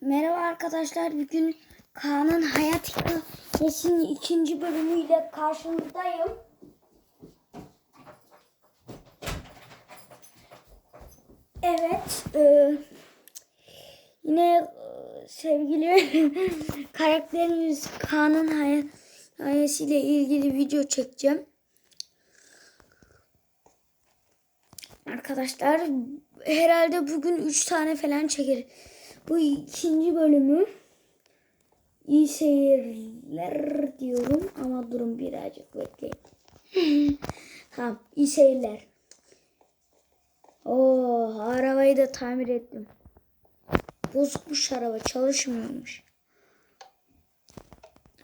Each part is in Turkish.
Merhaba arkadaşlar. Bugün Kaan'ın Hayat Hikayesi'nin ikinci bölümüyle karşınızdayım. Evet. e, yine e, sevgili karakterimiz Kaan'ın hayat hikayesiyle ilgili video çekeceğim. Arkadaşlar herhalde bugün 3 tane falan çeker. Bu ikinci bölümü iyi seyirler diyorum ama durun birazcık bekleyin. tamam iyi seyirler. Oo arabayı da tamir ettim. Bozukmuş araba çalışmıyormuş.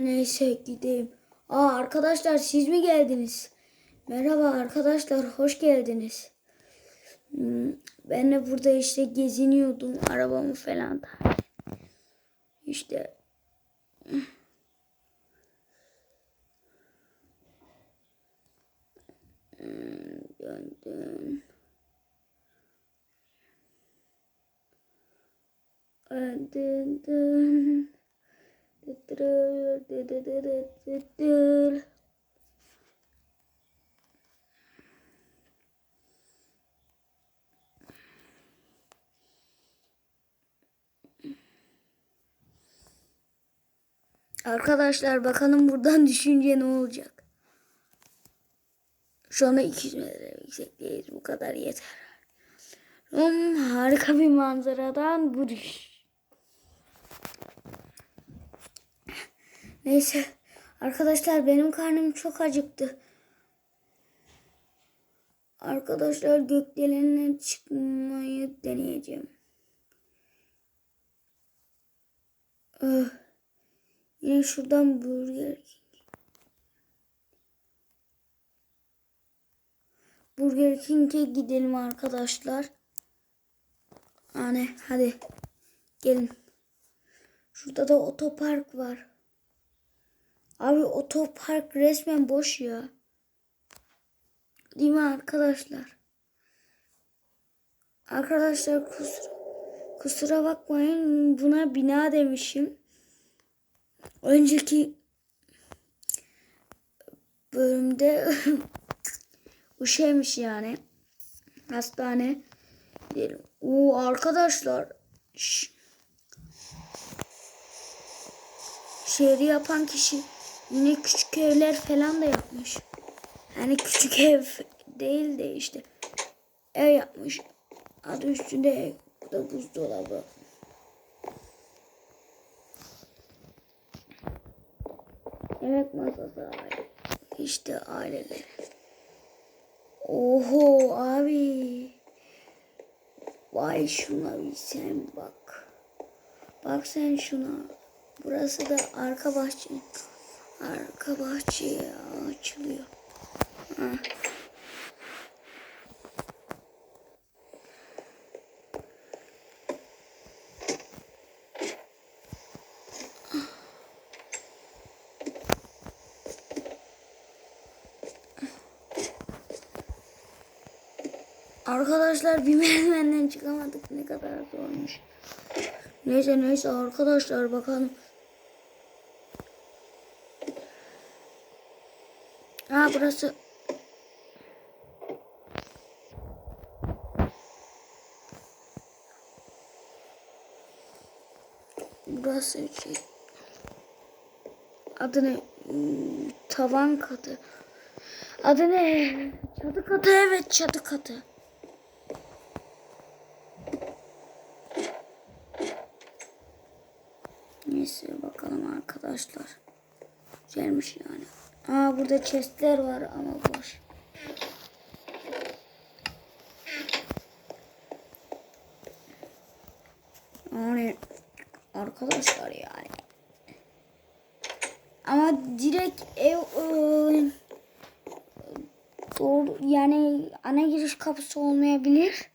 Neyse gideyim. Aa arkadaşlar siz mi geldiniz? Merhaba arkadaşlar hoş geldiniz. Hmm, Ben de burada işte geziniyordum arabamı falan da. İşte Hmm, döndüm. Döndüm. Arkadaşlar bakalım buradan düşünce ne olacak. Şu anda 200 metre yüksekteyiz. Bu kadar yeter. Hmm, harika bir manzaradan bu düş. Neyse. Arkadaşlar benim karnım çok acıktı. Arkadaşlar gökdelenine çıkmayı deneyeceğim. Öh. Yine şuradan Burger King. Burger King'e gidelim arkadaşlar. Hani hadi gelin. Şurada da otopark var. Abi otopark resmen boş ya. Değil mi arkadaşlar? Arkadaşlar kusura, kusura bakmayın buna bina demişim. Önceki bölümde bu şeymiş yani. Hastane diyelim. Oo arkadaşlar. Şehri yapan kişi yine küçük evler falan da yapmış. Yani küçük ev değil de işte ev yapmış. Adı üstünde ev. Bu da buzdolabı. Yemek masası aile. İşte aileler. Oho abi. Vay şuna bir sen bak. Bak sen şuna. Burası da arka bahçe. Arka bahçeye açılıyor. Ha. Arkadaşlar bir merdivenden çıkamadık. Ne kadar zormuş. Neyse neyse arkadaşlar bakalım. Ha burası. Burası şey. Adı ne? Hmm, Tavan katı. Adı ne? Çatı katı evet çatı katı. Neyse bakalım arkadaşlar. Güzelmiş yani. Aa burada chestler var ama boş. Yani arkadaşlar yani. Ama direkt ev ıı, doğru yani ana giriş kapısı olmayabilir.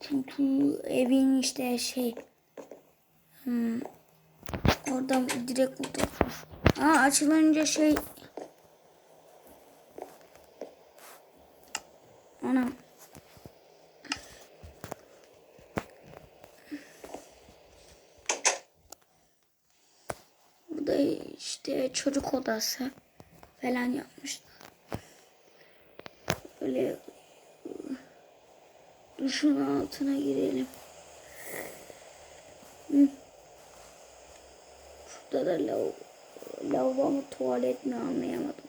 Çünkü evin işte şey hmm, Oradan direkt kurtulmuş. Aa açılınca şey... Anam. Bu işte çocuk odası falan yapmışlar. Böyle ıı, duşun altına girelim. Da lav lavabo mu tuvalet mi anlayamadım.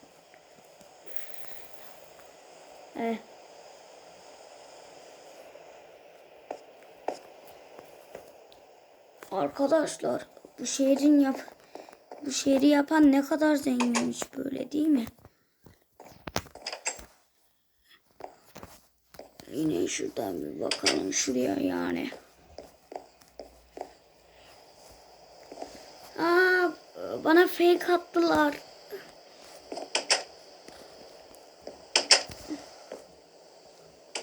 Evet. Arkadaşlar bu şehrin yap bu şehri yapan ne kadar zenginmiş böyle değil mi? Yine şuradan bir bakalım şuraya yani. Aa, bana fake attılar.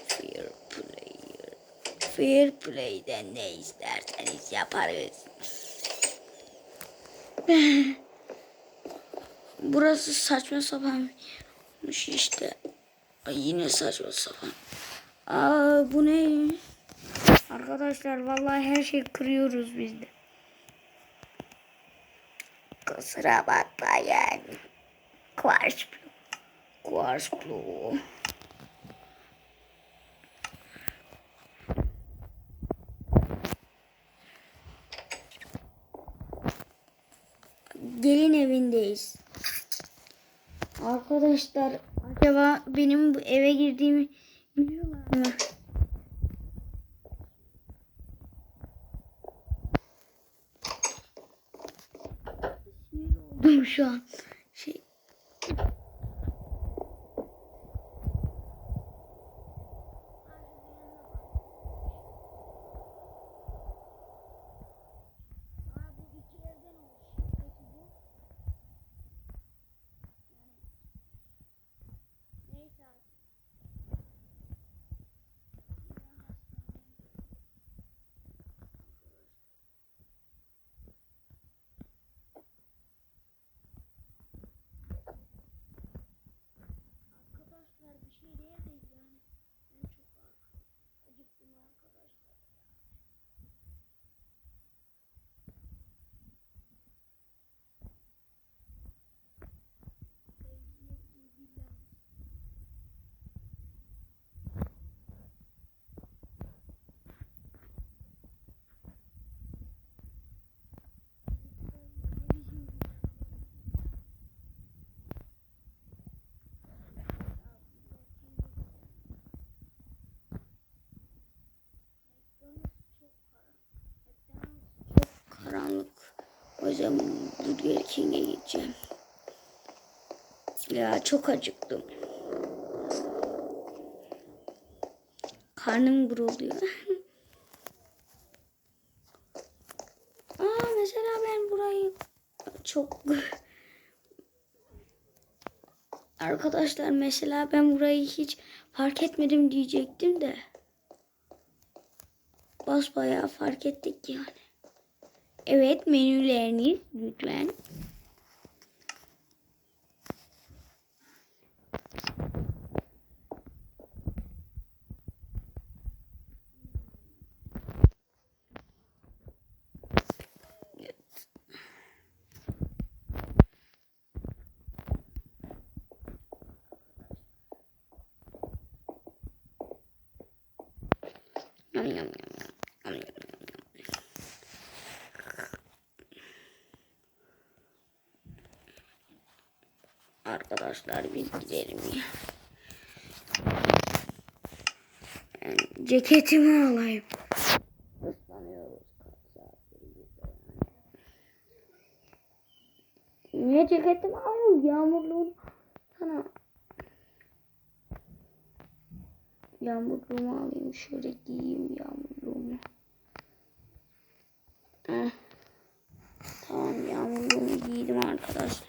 Fair player. Fair play'den ne isterseniz yaparız. Burası saçma sapanmış işte. Ay yine saçma sapan. Aa bu ne? Arkadaşlar vallahi her şeyi kırıyoruz biz de. Kusura bakmayın. Quartz blue. Quartz blue. Gelin evindeyiz. Arkadaşlar acaba benim bu eve girdiğimi biliyorlar mı? Sinir oldum şu an. Şey Aa, bu iki evden oluşuyor. Peki bu? Neyse artık. Ya hastane. Arkadaşlar bir şey diyemeyiz yani. Ben çok ar- acıktım arkadaşlar. Sevgiye bilgiler. Çok karanlık. O yüzden Burger King'e gideceğim. Ya çok acıktım. Karnım gurulduyor. Aa mesela ben burayı çok Arkadaşlar mesela ben burayı hiç fark etmedim diyecektim de. Basbayağı fark ettik yani. Evet menüleriniz lütfen. Arkadaşlar biz gidelim ya. Ben ceketimi alayım. Niye ceketimi alayım? Yağmurluğunu sana Yağmurluğumu alayım. Şöyle giyeyim yağmurluğumu. Eh. Tamam yağmurluğumu giydim arkadaşlar.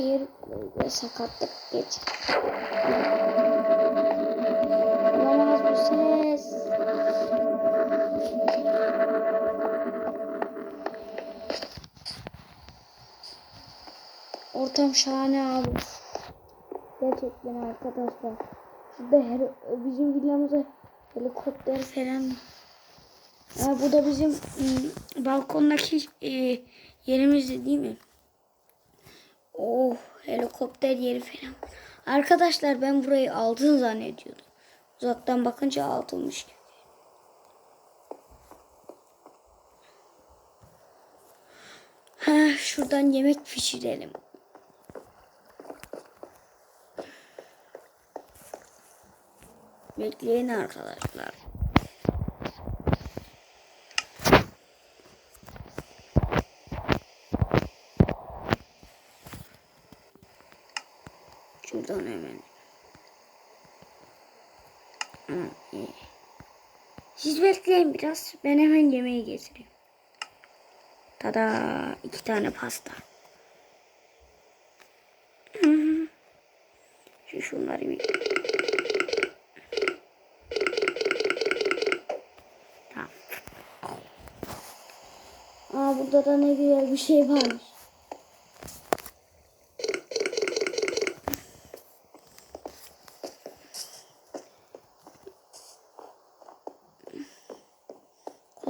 şehir ve sakatlık geç. Olamaz bu ses. Ortam şahane abi. Gerçekten arkadaşlar. Şurada her, bizim villamıza helikopter falan. Aa, bu da bizim ıı, balkondaki ıı, yerimiz değil mi? Oh helikopter yeri falan. Arkadaşlar ben burayı altın zannediyordum. Uzaktan bakınca altınmış gibi. Ha, şuradan yemek pişirelim. Bekleyin arkadaşlar. Şuradan hemen. Ha, iyi. Siz bekleyin biraz. Ben hemen yemeği getireyim. Tada iki tane pasta. Şu şunları bir. Tamam. Aa burada da ne güzel bir şey varmış.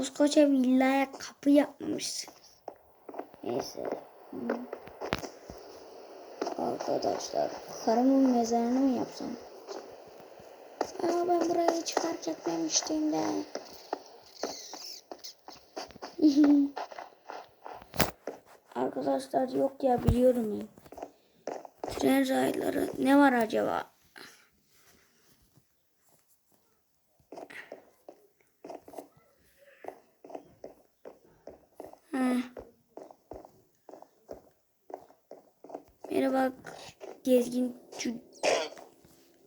Koskoca villaya kapı yapmamışsınız. Neyse. Arkadaşlar karımın mezarını mı yapsam? Aa ben burayı hiç fark etmemiştim de. Arkadaşlar yok ya biliyorum ya. Tren rayları ne var acaba? Merhaba gezgin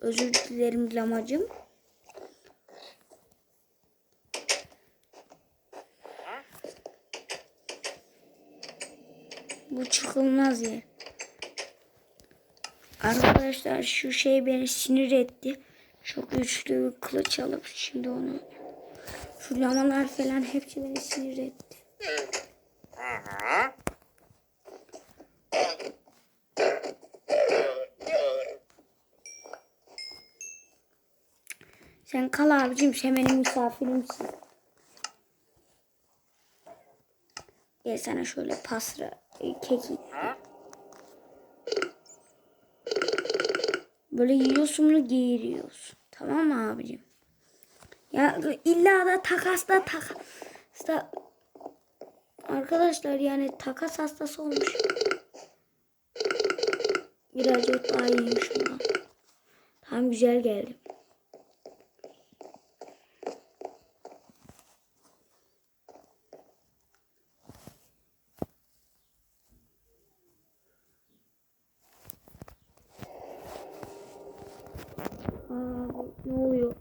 özür dilerim lamacım. Bu çıkılmaz yer. Arkadaşlar şu şey beni sinir etti. Çok güçlü bir kılıç alıp şimdi onu şu lamalar falan hepsi beni sinir etti. Sen kal abicim sen benim misafirimsin. Gel sana şöyle pasra e, keki. Böyle yiyorsun bunu giyiriyorsun. Tamam mı abicim? Ya illa da takasla takasla Arkadaşlar yani takas hastası olmuş. Birazcık daha iyiyim şundan. Tam güzel geldi. Aa, bu ne oluyor?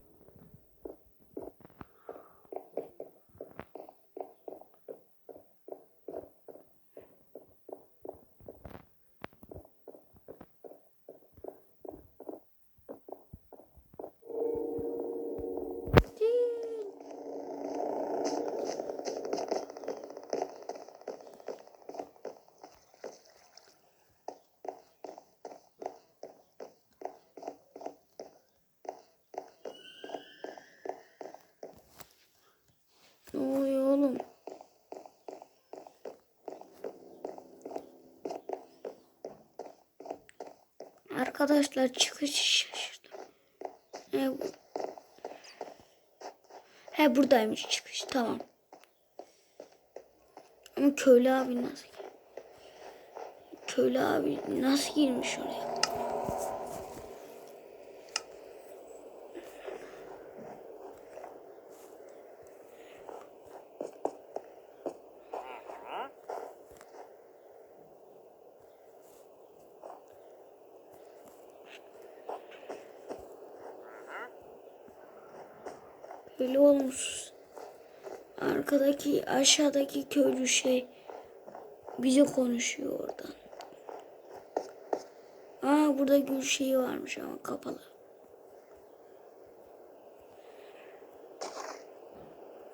Ne oluyor oğlum? Arkadaşlar çıkış şaşırdım. He, He buradaymış çıkış tamam. Ama köylü abi nasıl Köylü abi nasıl girmiş oraya? arkadaki aşağıdaki köylü şey bize konuşuyor oradan. Aa burada gül şeyi varmış ama kapalı.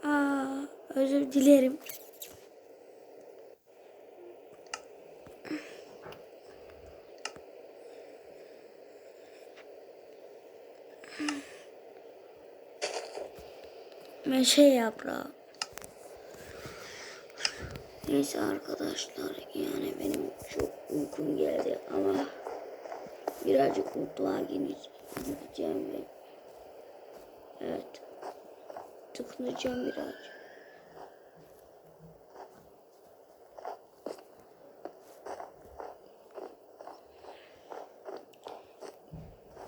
Aa özür dilerim. Meşe yaprağı. Neyse arkadaşlar yani benim çok uykum geldi ama birazcık mutfağa gideceğim ve evet tıkınacağım birazcık.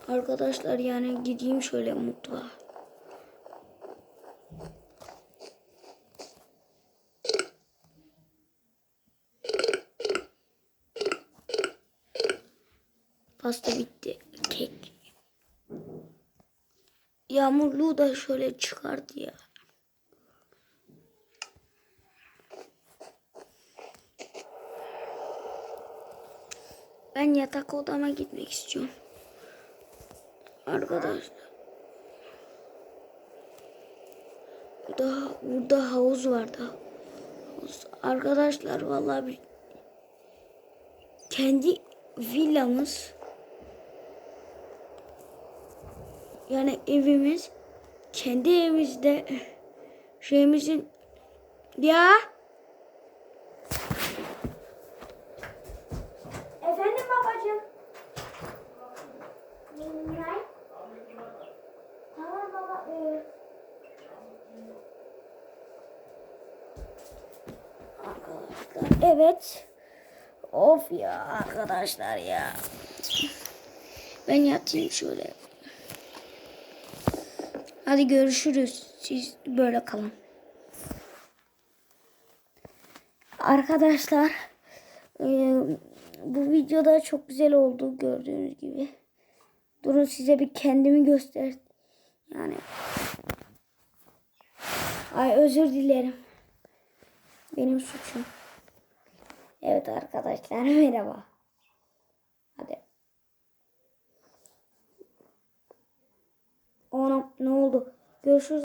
Arkadaşlar yani gideyim şöyle mutfağa. Pasta bitti. Kek. Yağmurluğu da şöyle çıkardı ya. Ben yatak odama gitmek istiyorum. Arkadaşlar. Burada, burada havuz vardı. Havuz. Arkadaşlar vallahi bir kendi villamız yani evimiz kendi evimizde şeyimizin ya Efendim babacığım. Ne? Tamam baba. Ee, arkadaşlar evet of ya arkadaşlar ya ben yatayım şöyle hadi görüşürüz. Siz böyle kalın. Arkadaşlar e, bu videoda çok güzel oldu gördüğünüz gibi. Durun size bir kendimi göster yani. Ay özür dilerim. Benim suçum. Evet arkadaşlar merhaba. Hadi. Ona ne oldu? Görüşürüz.